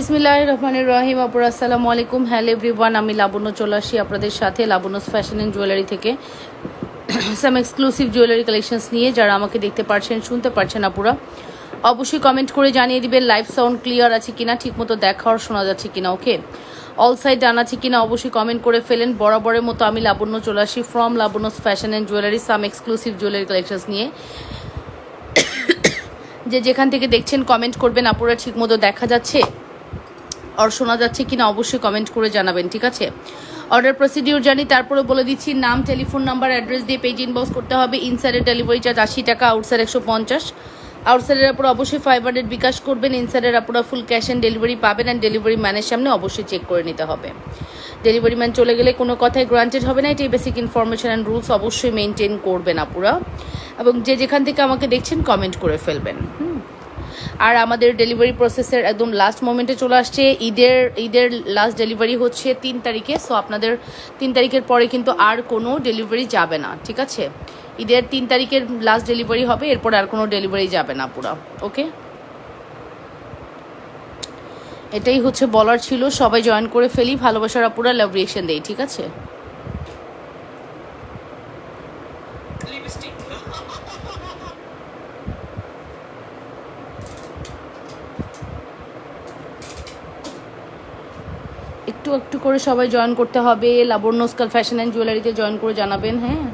বিসমিল্লাহ রহমানুর রহিম, আপুর আসসালামু আলাইকুম। হ্যালো এভরিওয়ান, আমি লাবণ্য চলে আসি আপনাদের সাথে লাবণ্যস ফ্যাশন অ্যান্ড জুয়েলারি থেকে। সাম এক্সক্লুসিভ জুয়েলারি কালেকশনস নিয়ে যারা আমাকে দেখতে পারছেন, শুনতে পারছেন আপুরা, অবশ্যই কমেন্ট করে জানিয়ে দিবেন লাইভ সাউন্ড ক্লিয়ার আছে কিনা, ঠিকমতো দেখা আর শোনা যাচ্ছে কিনা ওকে অল সাইড ডান আছে কিনা, অবশ্যই কমেন্ট করে ফেলেন। বরাবরের মতো আমি লাবণ্য চলে আসি from Labanya's fashion and jewellery some exclusive jewellery collections নিয়ে। যে যেখান থেকে দেখছেন কমেন্ট করবেন, আপুরা, ঠিকমতো দেখা যাচ্ছে? আর শোনা যাচ্ছে কিনা অবশ্যই কমেন্ট করে জানাবেন, ঠিক আছে? অর্ডার প্রসিডিউর জানি তারপরে বলে দিচ্ছি, নাম টেলিফোন নাম্বার অ্যাড্রেস দিয়ে পেজ ইনবক্স করতে হবে। ইনসাইডের ডেলিভারি চার্জ আশি টাকা আউটসাইড একশো পঞ্চাশ। আউটসাইডের আপনারা অবশ্যই ফাইভ হান্ড্রেড বিকাশ করবেন ইনসাইডের আপনারা ফুল ক্যাশ অ্যান্ড ডেলিভারি পাবেন অ্যান্ড ডেলিভারি ম্যানের সামনে অবশ্যই চেক করে নিতে হবে। ডেলিভারি ম্যান চলে গেলে কোনো কথাই গ্রান্টেড হবে না, এটাই বেসিক ইনফরমেশন অ্যান্ড রুলস অবশ্যই মেনটেন করবেন আপুরা। এবং যে যেখান থেকে আমাকে দেখছেন কমেন্ট করে ফেলবেন। হুম। আর আমাদের ডেলিভারি প্রসেসের একদম লাস্ট মোমেন্টে চলে আসছে। ঈদের ঈদের লাস্ট ডেলিভারি হচ্ছে তিন তারিখে সো আপনাদের তিন তারিখের পরে কিন্তু আর কোনো ডেলিভারি যাবে না, ঠিক আছে? ঈদের তিন তারিখের লাস্ট ডেলিভারি হবে, এরপর আর কোনো ডেলিভারি যাবে না পুরো ওকে এটাই হচ্ছে বলার ছিল, সবাই জয়েন করে ফেলি, ভালোবাসার আপুরা লাভ রিয়েকশন দেই, ঠিক আছে? একটু একটু করে সবাই জয়েন করতে হবে লাবণ্যস্কাল ফ্যাশন অ্যান্ড জুয়েলারিতে জয়েন করে জানাবেন হ্যাঁ?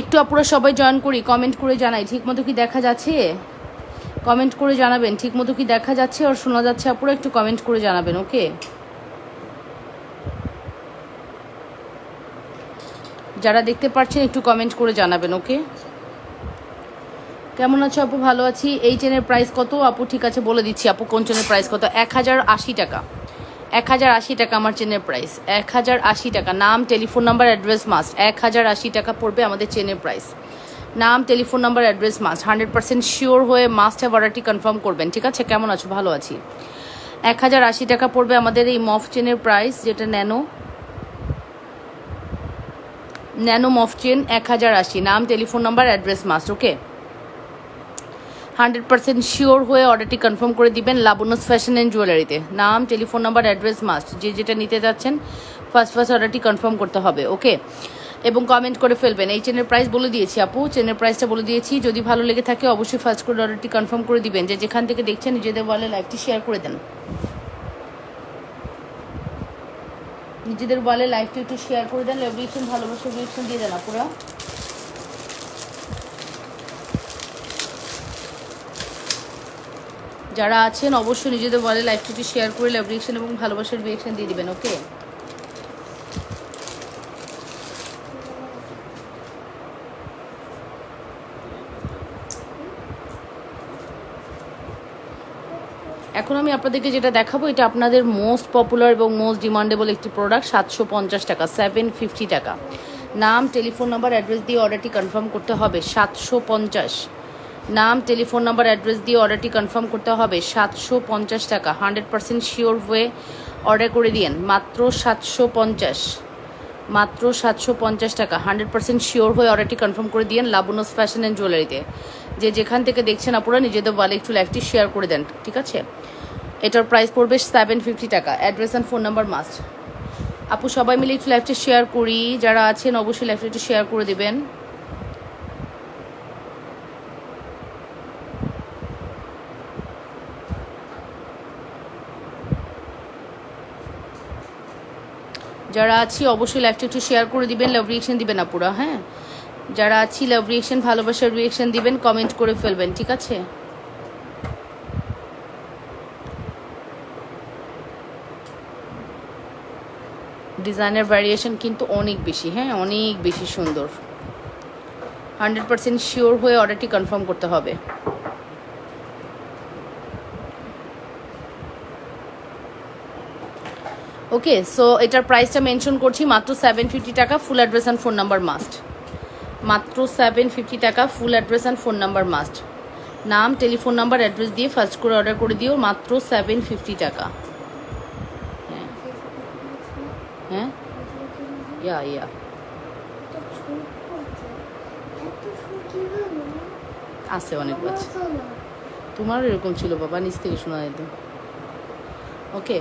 একটু আপুরা সবাই জয়েন করি কমেন্ট করে জানাই, ঠিক মতো কি দেখা যাচ্ছে? কমেন্ট করে জানাবেন, ঠিক মতো কি দেখা যাচ্ছে? আর শোনা যাচ্ছে, আপুরা একটু কমেন্ট করে জানাবেন ওকে যারা দেখতে পাচ্ছেন একটু কমেন্ট করে জানাবেন ওকে কেমন আছো আপু? ভালো আছি। এই চেনের প্রাইস কত? আপু, ঠিক আছে, বলে দিচ্ছি। আপু, কোন চেনের প্রাইস কত? এক হাজার আশি টাকা। এক হাজার আশি টাকা আমার চেনের প্রাইস এক হাজার আশি টাকা। নাম টেলিফোন নাম্বার অ্যাড্রেস মাস্ট এক হাজার আশি টাকা পড়বে আমাদের চেনের প্রাইস নাম telephone number address must hundred percent sure হয়ে মাস্ট হ্যাভ অর্ডারটি কনফার্ম করবেন, ঠিক আছে? কেমন আছো? ভালো আছি। এক হাজার আশি টাকা পড়বে আমাদের এই মফ চেনের প্রাইস যেটা ন্যানো ন্যানো মফ চেন এক হাজার আশি। নাম, telephone number, address must okay? Hundred percent sure হয়ে অর্ডারটি কনফার্ম করে দিবেন লাবণ্যস ফ্যাশন অ্যান্ড জুয়েলারিতে। নাম, টেলিফোন নাম্বার, অ্যাড্রেস মাস্ট যে যেটা নিতে যাচ্ছেন, ফার্স্ট ফার্স্ট অর্ডারটি কনফার্ম করতে হবে, ওকে? এবং কমেন্ট করে ফেলবেন, এই চেনের প্রাইস বলে দিয়েছি আপু, চেনের প্রাইসটা বলে দিয়েছি, যদি ভালো লেগে থাকে অবশ্যই ফার্স্ট করে অর্ডারটি কনফার্ম করে দিবেন, যে যেখান থেকে দেখছেন নিজেদের ওয়ালে লাইভটি শেয়ার করে দেন। নিজেদের বলে লাইভটি একটু শেয়ার করে দেন রিয়েকশন ভালোবাসা রিয়েকশন দিয়ে দেন আপুরা। যারা আছেন, অবশ্যই নিজেদের বলে লাইফটা একটু শেয়ার করে লাইভ রিয়েকশন এবং ভালোবাসার রিয়েকশন দিয়ে দিবেন ওকে এখন আমি আপনাদেরকে যেটা দেখাবো, এটা আপনাদের মোস্ট পপুলার এবং মোস্ট ডিমান্ডেবল একটি প্রোডাক্ট সাতশো পঞ্চাশ টাকা সেভেন ফিফটি টাকা। নাম টেলিফোন নাম্বার অ্যাড্রেস দিয়ে অর্ডারটি কনফার্ম করতে হবে, সাতশো পঞ্চাশ। নাম টেলিফোন নাম্বার অ্যাড্রেস দিয়ে অর্ডারটি কনফার্ম করতে হবে, সাতশো পঞ্চাশ টাকা। হান্ড্রেড পার্সেন্ট শিওর হয়ে অর্ডার করে দিন মাত্র সাতশো পঞ্চাশ। মাত্র সাতশো পঞ্চাশ টাকা। হান্ড্রেড পার্সেন্ট শিওর হয়ে অর্ডারটি কনফার্ম করে দিন লাবনস ফ্যাশন অ্যান্ড জুয়েলারিতে যে যেখান থেকে দেখছেন আপনারা নিজেদের ওয়ালে একটু লাইফটি শেয়ার করে দেন, ঠিক আছে? এটার প্রাইস পড়বে সেভেন ফিফটি টাকা। Address and phone number must আপু, সবাই মিলে একটু লাইফটি শেয়ার করি। যারা আছেন, অবশ্যই লাইফটি একটু শেয়ার করে দেবেন। যারা আছি, অবশ্যই লাইভটা একটু শেয়ার করে দিবেন লাভ রিয়েকশন দিবেন আপুরা হ্যাঁ? যারা আছি লাভ রিয়েকশন ভালোবাসার রিয়েকশন দিবেন কমেন্ট করে ফেলবেন, ঠিক আছে? ডিজাইনের ভ্যারিয়েশন কিন্তু অনেক বেশি হ্যাঁ? অনেক বেশি সুন্দর। হান্ড্রেড পার্সেন্ট শিওর হয়ে অর্ডারটি কনফার্ম করতে হবে। ওকে সো এটার প্রাইসটা মেনশন করছি, মাত্র সেভেন ফিফটি টাকা full address and phone number must মাত্র সেভেন ফিফটি টাকা full address and phone number must নাম টেলিফোন নাম্বার অ্যাড্রেস দিয়ে ফার্স্ট করে অর্ডার করে দিও, মাত্র সেভেন ফিফটি টাকা। হ্যাঁ? হ্যাঁ? ইয়া ইয়া আছে। অনেক বাচ্চা। তোমারও এরকম ছিল বাবা, নিচ থেকে শোনা যেত। ওকে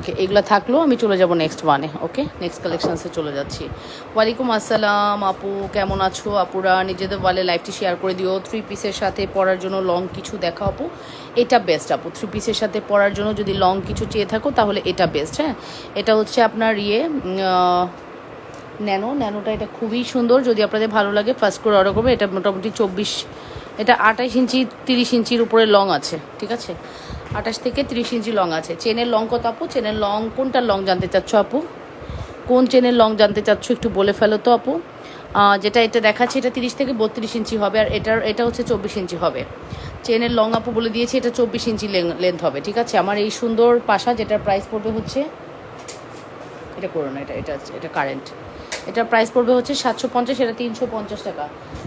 ওকে এগুলো থাকল, আমি চলে যাব নেক্সট ওয়ানে ওকে নেক্সট কালেকশানসে চলে যাচ্ছি। ওয়ালাইকুম আসসালাম, আপু, কেমন আছো? আপুরা, নিজেদের বলে লাইভটি শেয়ার করে দিও। থ্রি পিসের সাথে পরার জন্য লং কিছু দেখা আপু। এটা বেস্ট আপু। থ্রি পিসের সাথে পরার জন্য যদি লং কিছু চেয়ে থাকো, তাহলে এটা বেস্ট হ্যাঁ? এটা হচ্ছে আপনার ইয়ে ন্যানো। ন্যানোটা এটা খুবই সুন্দর। যদি আপনাদের ভালো লাগে ফার্স্ট করে অর্ডার করবে। এটা মোটামুটি চব্বিশ, এটা আঠাশ ইঞ্চি, তিরিশ ইঞ্চির উপরে লং আছে, ঠিক আছে? আঠাশ থেকে তিরিশ ইঞ্চি লং আছে। চেনের লং কত আপু? চেনের লং কোনটার লং জানতে চাচ্ছ আপু? কোন চেনের লং জানতে চাচ্ছ একটু বলে ফেলো তো আপু। যেটা এটা দেখাচ্ছে এটা তিরিশ থেকে বত্রিশ ইঞ্চি হবে আর এটার, এটা হচ্ছে চব্বিশ ইঞ্চি হবে। চেনের লং আপু বলে দিয়েছি এটা চব্বিশ ইঞ্চি লেন্থ হবে, ঠিক আছে? আমার এই সুন্দর পাশা যেটার প্রাইস পড়বে হচ্ছে, এটা করো না, এটা এটা এটা কারেন্ট এটার প্রাইস পড়বে হচ্ছে সাতশো পঞ্চাশ, এটা তিনশো পঞ্চাশ টাকা।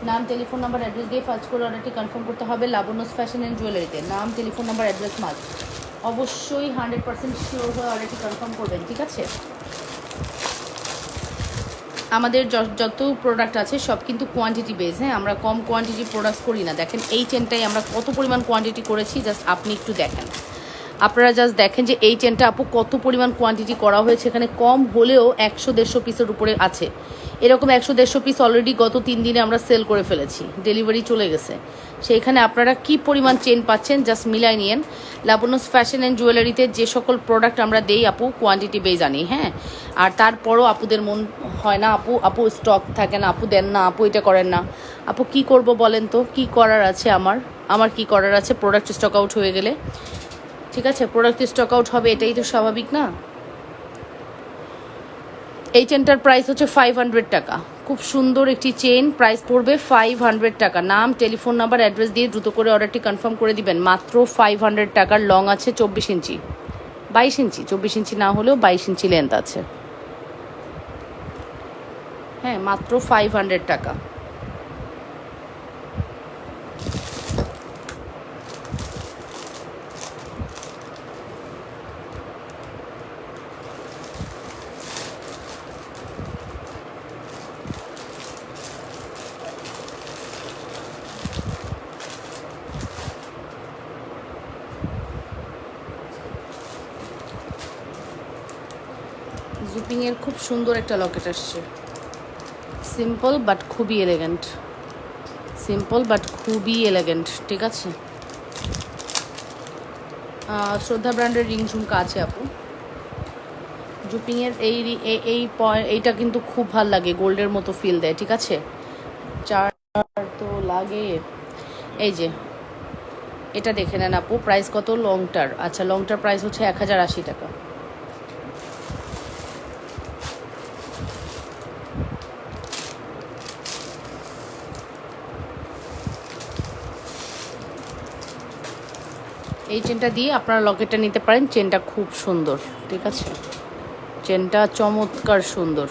নাম টেলিফোন নাম্বার অ্যাড্রেস দিয়ে ফার্স্ট করে অর্ডারটি কনফার্ম করতে হবে লাবণ্যস ফ্যাশন অ্যান্ড জুয়েলারিতে নাম টেলিফোন নাম্বার অ্যাড্রেস মাস্ট অবশ্যই হান্ড্রেড পার্সেন্ট শিওর হয়ে অর্ডারটি কনফার্ম করবেন, ঠিক আছে? আমাদের যত প্রোডাক্ট আছে সব কিন্তু কোয়ান্টিটি বেস হ্যাঁ? আমরা কম কোয়ান্টিটি প্রোডাক্ট করি না। দেখেন এই চেনটাই আমরা কত পরিমাণ কোয়ান্টিটি করেছি জাস্ট আপনি একটু দেখেন। আপনারা জাস্ট দেখেন যে এই চেনটা আপু কত পরিমাণ কোয়ান্টিটি করা হয়েছে, এখানে কম হলেও একশো দেড়শো পিসের উপরে আছে। এরকম একশো দেড়শো পিস অলরেডি গত তিন দিনে আমরা সেল করে ফেলেছি ডেলিভারি চলে গেছে। সেইখানে আপনারা কি পরিমাণ চেন পাচ্ছেন জাস্ট মিলাই নিয়েন। লাবণ্যস ফ্যাশন অ্যান্ড জুয়েলারিতে যে সকল প্রোডাক্ট আমরা দেই আপু কোয়ান্টিটি বেজ আনি হ্যাঁ? আর তারপরও আপুদের মন হয় না আপু আপু স্টক থাকে না, আপু দেন না, আপু এটা করেন না। আপু কি করব বলেন তো? কি করার আছে আমার? আমার কি করার আছে? প্রোডাক্ট স্টক আউট হয়ে গেলে। ঠিক আছে প্রোডাক্ট স্টক আউট হবে, এটাই তো স্বাভাবিক না? এই চেনটার প্রাইস হচ্ছে ফাইভ হান্ড্রেড টাকা। খুব সুন্দর একটি চেন প্রাইস পড়বে ফাইভ হান্ড্রেড টাকা। নাম টেলিফোন নাম্বার অ্যাড্রেস দিয়ে দ্রুত করে অর্ডারটি কনফার্ম করে দিবেন। মাত্র ফাইভ হান্ড্রেড টাকার লং আছে চব্বিশ ইঞ্চি। বাইশ ইঞ্চি, চব্বিশ ইঞ্চি না হলেও বাইশ ইঞ্চি লেন্থ আছে। হ্যাঁ মাত্র ফাইভ হান্ড্রেড টাকা। জুপিংয়ের খুব সুন্দর একটা লকেট আসছে। সিম্পল বাট খুবই এলিগেন্ট সিম্পল বাট খুবই এলিগেন্ট ঠিক আছে? শ্রদ্ধা ব্র্যান্ডের রিং ঝুমকা আছে, আপু। জুপিংয়ের এই এই- এইটা কিন্তু খুব ভালো লাগে, গোল্ডের মতো ফিল দেয়, ঠিক আছে? চার তো লাগে। এই যে, এটা দেখে নেন আপু প্রাইস কত? লংটার আচ্ছা লংটার প্রাইস হচ্ছে এক হাজার আশি টাকা। এই চেনটা দিয়ে আপনারা লকেটটা নিতে পারেন। চেনটা খুব সুন্দর, ঠিক আছে? চেনটা চমৎকার সুন্দর।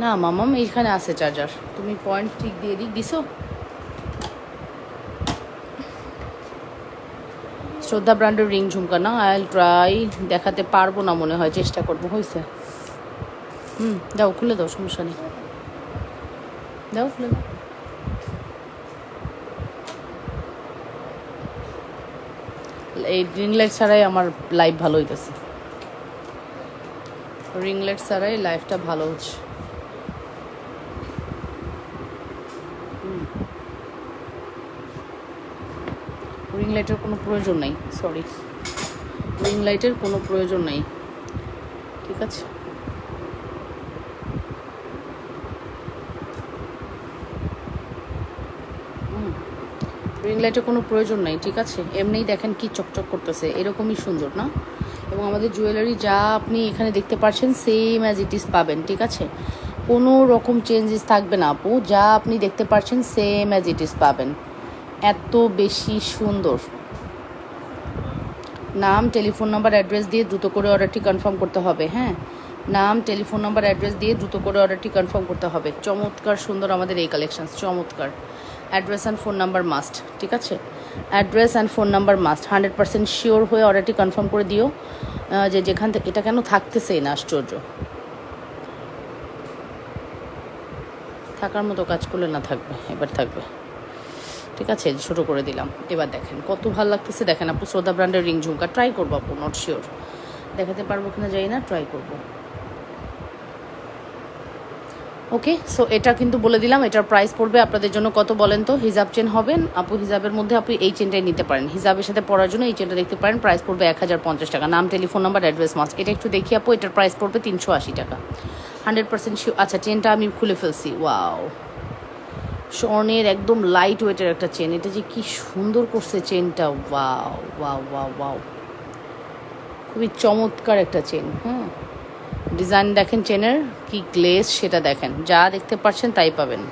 না, মামাম এইখানে আছে চার্জার। তুমি পয়েন্ট ঠিক দিয়ে দিক দিছো? শ্রদ্ধা ব্র্যান্ডের রিং ঝুমকা না? আই ট্রাই দেখাতে পারব না মনে হয়, চেষ্টা করব হয়েছে হুম, দাও, খুলে দাও, সমস্যা নেই। দাও দাও এই রিং লাইট ছাড়াই আমার লাইফ ভালো হইতেছে। রিং লাইট ছাড়াই লাইফটা ভালো হচ্ছে। রিং লাইটের কোনো প্রয়োজন নেই সরি রিং লাইটের কোনো প্রয়োজন নেই। ঠিক আছে? রিং লাইটের কোনো প্রয়োজন নাই, ঠিক আছে? এমনিই দেখেন কি চকচক করতেছে, এরকমই সুন্দর, না? এবং আমাদের জুয়েলারি যা আপনি এখানে দেখতে পাচ্ছেন সেম অ্যাজ ইট ইজ পাবেন, ঠিক আছে? কোনো রকম চেঞ্জেস থাকবে না, আপু। যা আপনি দেখতে পাচ্ছেন সেম অ্যাজ ইট ইজ পাবেন। এত বেশি সুন্দর। নাম টেলিফোন নাম্বার অ্যাড্রেস দিয়ে দ্রুত করে অর্ডারটি কনফার্ম করতে হবে হ্যাঁ? নাম টেলিফোন নাম্বার অ্যাড্রেস দিয়ে দ্রুত করে অর্ডারটি কনফার্ম করতে হবে। চমৎকার সুন্দর আমাদের এই কালেকশানস চমৎকার। Address and phone number must ঠিক আছে? Address and phone number must hundred percent sure হয়ে অর্ডারটি কনফার্ম করে দিও যে যেখান থেকে, এটা কেন থাকতেছেই না, আশ্চর্য। থাকার মতো কাজ করলে না থাকবে, এবার থাকবে। ঠিক আছে ছোটো করে দিলাম। এবার দেখেন, কত ভালো লাগতেছে, দেখেন আপু শ্রদ্ধা ব্র্যান্ডের রিং ঝুমকা ট্রাই করব আপু নট শিওর দেখাতে পারব কিনা যাই না ট্রাই করব। ওকে সো এটা কিন্তু বলে দিলাম, এটার প্রাইস পড়বে আপনাদের জন্য কত বলেন তো? হিজাব চেন হবেন আপু হিজাবের মধ্যে আপনি এই চেনটাই নিতে পারেন। হিজাবের সাথে পড়ার জন্য এই চেনটা দেখতে পারেন প্রাইস পড়বে এক হাজার পঞ্চাশ টাকা। নাম টেলিফোন নাম্বার অ্যাড্রেস মাস্ট এটা একটু দেখি আপু, এটার প্রাইস পড়বে তিনশো আশি টাকা। হান্ড্রেড পার্সেন্ট আচ্ছা চেনটা আমি খুলে ফেলছি। ওয়াও স্বর্ণের একদম লাইট ওয়েটের একটা চেন এটা যে কি সুন্দর করছে চেনটা ওয়াও ওয়াও ওয়াও ওয়াও খুবই চমৎকার একটা চেন হ্যাঁ ডিজাইন দেখেন চেনের কি গ্লেস সেটা দেখেন। যা দেখতে পাচ্ছেন তাই পাবেন।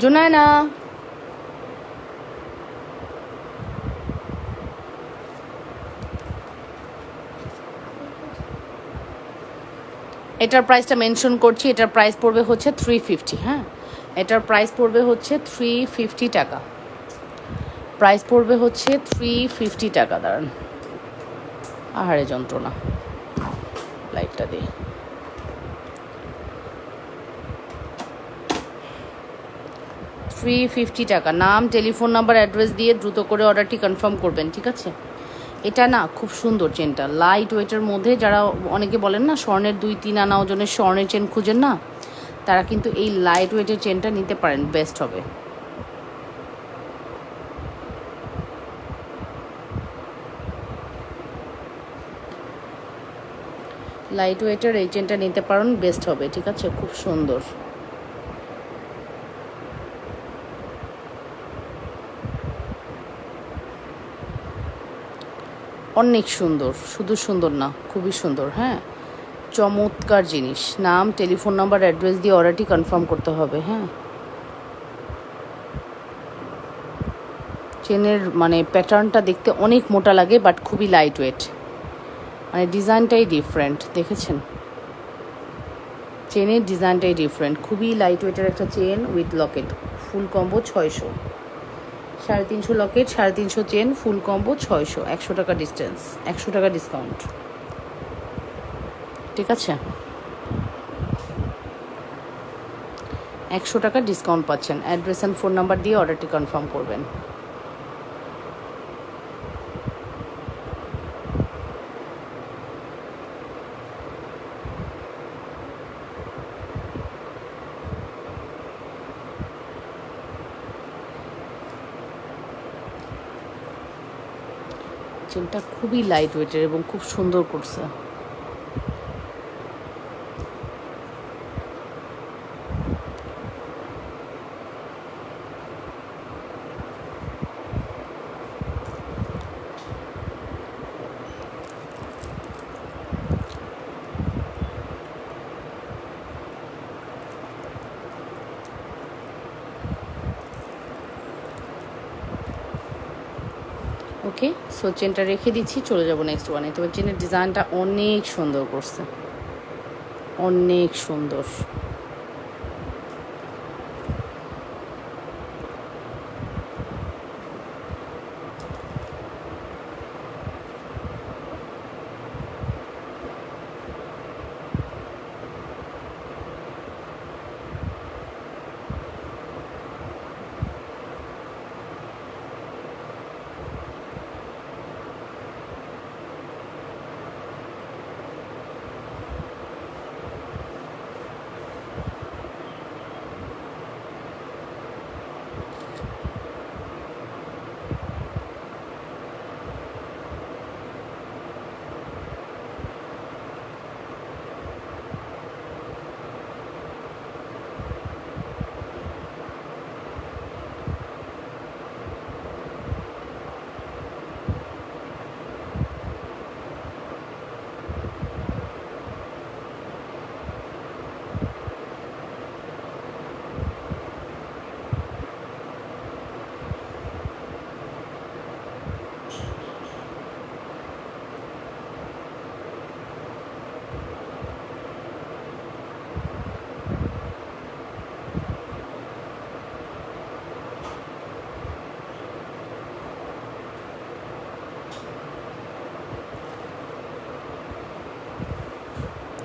জুনায়না! এটার প্রাইসটা মেনশন করছি, এটার প্রাইস পড়বে হচ্ছে থ্রি ফিফটি হ্যাঁ? এটার প্রাইস পড়বে হচ্ছে থ্রি ফিফটি টাকা। প্রাইস পড়বে হচ্ছে থ্রি ফিফটি টাকা, দাঁড়ান। আহারে যন্ত্রণা। লাইটটা দিয়ে থ্রি ফিফটি টাকা। নাম টেলিফোন নাম্বার অ্যাড্রেস দিয়ে দ্রুত করে অর্ডারটি কনফার্ম করবেন, ঠিক আছে? এটা না খুব সুন্দর চেনটা। লাইট ওয়েটের মধ্যে যারা অনেকে বলেন না, স্বর্ণের দুই তিন আনা ওজনের স্বর্ণের চেন খুঁজেন না, তারা কিন্তু এই লাইট ওয়েটের চেনটা নিতে পারেন বেস্ট হবে। লাইট ওয়েটের এই চেনটা নিতে পারেন বেস্ট হবে, ঠিক আছে? খুব সুন্দর। অনেক সুন্দর, শুধু সুন্দর না, খুবই সুন্দর হ্যাঁ? চমৎকার জিনিস। নাম, টেলিফোন নাম্বার, অ্যাড্রেস দিয়ে অর্ডারটি কনফার্ম করতে হবে হ্যাঁ? চেনের মানে প্যাটার্নটা দেখতে অনেক মোটা লাগে, বাট খুবই লাইট ওয়েট মানে ডিজাইনটাই ডিফারেন্ট দেখেছেন? চেনের ডিজাইনটাই ডিফারেন্ট খুবই লাইট ওয়েটের একটা chain with locket full combo ছয়শো। সাড়ে তিনশো লকেট, সাড়ে তিনশো চেন, ফুল কম্বো ছয়শো, একশো টাকা ডিস্টেন্স, একশো টাকা ডিসকাউন্ট। ঠিক আছে? একশো টাকা ডিসকাউন্ট পাচ্ছেন। অ্যাড্রেস অ্যান্ড ফোন নাম্বার দিয়ে অর্ডারটি কনফার্ম করবেন। চেনটা খুবই লাইট ওয়েটের এবং খুব সুন্দর করছে। ওকে। সো চেনটা রেখে দিচ্ছি, চলে যাব নেক্সট ওয়ানে তবে চেনের ডিজাইনটা অনেক সুন্দর করছে। অনেক সুন্দর।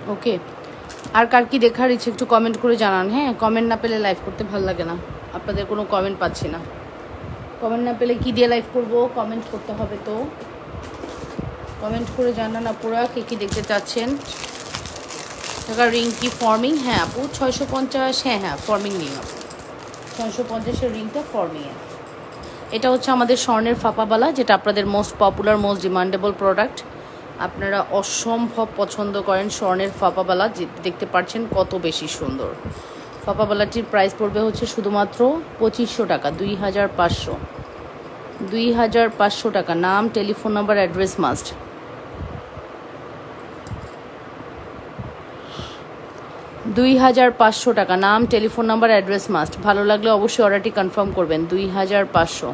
ওকে। আর কার কি দেখার ইচ্ছে একটু কমেন্ট করে জানান হ্যাঁ? কমেন্ট না পেলে লাইভ করতে ভালো লাগে না। আপনাদের কোনো কমেন্ট পাচ্ছি না। কমেন্ট না পেলে কি দিয়ে লাইভ করব? কমেন্ট করতে হবে তো। কমেন্ট করে জানান আপুরা, কে কি দেখতে চাচ্ছেন? টাকা রিং কি ফর্মিং হ্যাঁ আপু, ছয়শো পঞ্চাশ হ্যাঁ হ্যাঁ ফর্মিং রিং আপু ছয়শো পঞ্চাশের রিংটা ফর্মিংয়ে এটা হচ্ছে আমাদের স্বর্ণের ফাপাবালা যেটা আপনাদের most popular most demandable product আপনারা অসম্ভব পছন্দ করেন স্বর্ণের ফাপাবালা, যে দেখতে পাচ্ছেন কত বেশি সুন্দর। ফাপাবালাটির প্রাইস পড়বে হচ্ছে শুধুমাত্র পঁচিশশো টাকা, দুই হাজার পাঁচশো। দুই হাজার পাঁচশো টাকা। নাম টেলিফোন নাম্বার অ্যাড্রেস মাস্ট দুই হাজার পাঁচশো টাকা। নাম টেলিফোন নাম্বার অ্যাড্রেস মাস্ট ভালো লাগলে অবশ্যই অর্ডারটি কনফার্ম করবেন। দুই হাজার পাঁচশো।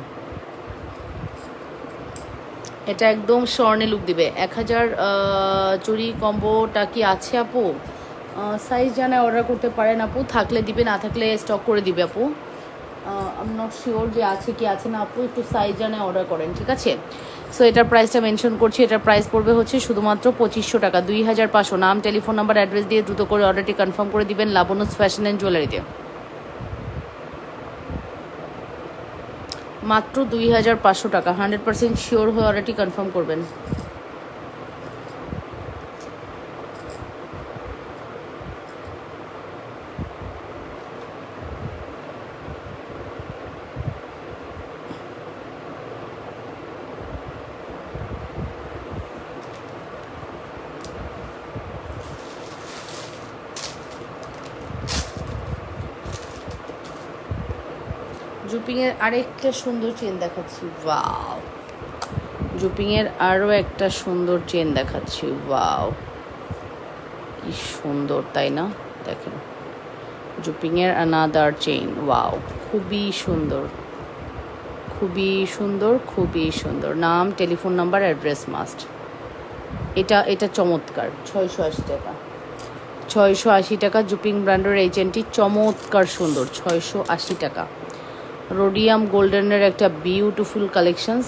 এটা একদম স্বর্ণে লুক দিবে। এক হাজার চুরি কম্বোটা কি আছে আপু? সাইজ জানায় অর্ডার করতে পারেন আপু। থাকলে দিবে, না থাকলে স্টক করে দিবে আপু। আম নট শিওর যে আছে কি আছে না আপু। একটু সাইজ জানায় অর্ডার করেন, ঠিক আছে? সো এটার প্রাইসটা মেনশন করছি। এটার প্রাইস পড়বে হচ্ছে শুধুমাত্র পঁচিশশো টাকা, দুই হাজার পাঁচশো। নাম টেলিফোন নাম্বার অ্যাড্রেস দিয়ে দ্রুত করে অর্ডারটি কনফার্ম করে দিবেন লাবনুস ফ্যাশন অ্যান্ড জুয়েলারিতে মাত্র দুই হাজার পাঁচশো টাকা। হান্ড্রেড পার্সেন্ট শিওর হয়ে অলরেডি কনফার্ম করবেন। জুপিংয়ের আরেকটা সুন্দর চেন দেখাচ্ছি ওয়াও জুপিংয়ের আরও একটা সুন্দর চেন দেখাচ্ছি ওয়াও কি সুন্দর, তাই না? দেখেন। জুপিংয়ের আনাদার চেইন ওয়াও খুবই সুন্দর। খুবই সুন্দর খুবই সুন্দর। নাম টেলিফোন নাম্বার অ্যাড্রেস মাস্ট এটা এটা চমৎকার, ছয়শো আশি টাকা। ছয়শো আশি টাকা জুপিং ব্র্যান্ডের এই চেনটি চমৎকার সুন্দর, ছয়শো আশি টাকা। রোডিয়াম গোল্ডেনের একটা বিউটিফুল কালেকশনস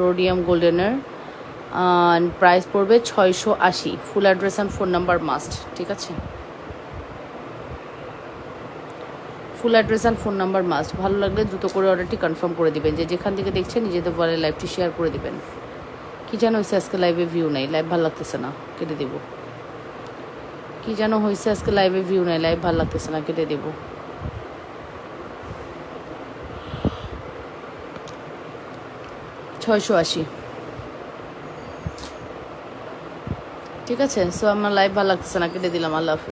রোডিয়াম গোল্ডেনের প্রাইস পড়বে ছয়শো আশি। Full address and phone number must ঠিক আছে? Full address and phone number must ভালো লাগলে দ্রুত করে অর্ডারটি কনফার্ম করে দিবেন, যে যেখান থেকে দেখছেন নিজেদের বলে লাইভটি শেয়ার করে দিবেন। কী যেন হয়েছে আজকে লাইভে ভিউ নেই লাইভ ভালো লাগতেছে না, কেটে দিব। কী যেন হয়েছে আজকে লাইভে ভিউ নেই লাইভ ভালো লাগতেছে না, কেটে দেবো। ছয়শো আশি। ঠিক আছে? সো আমার লাইভ ভালো লাগতেছে না। কেটে দিলাম আল্লাহ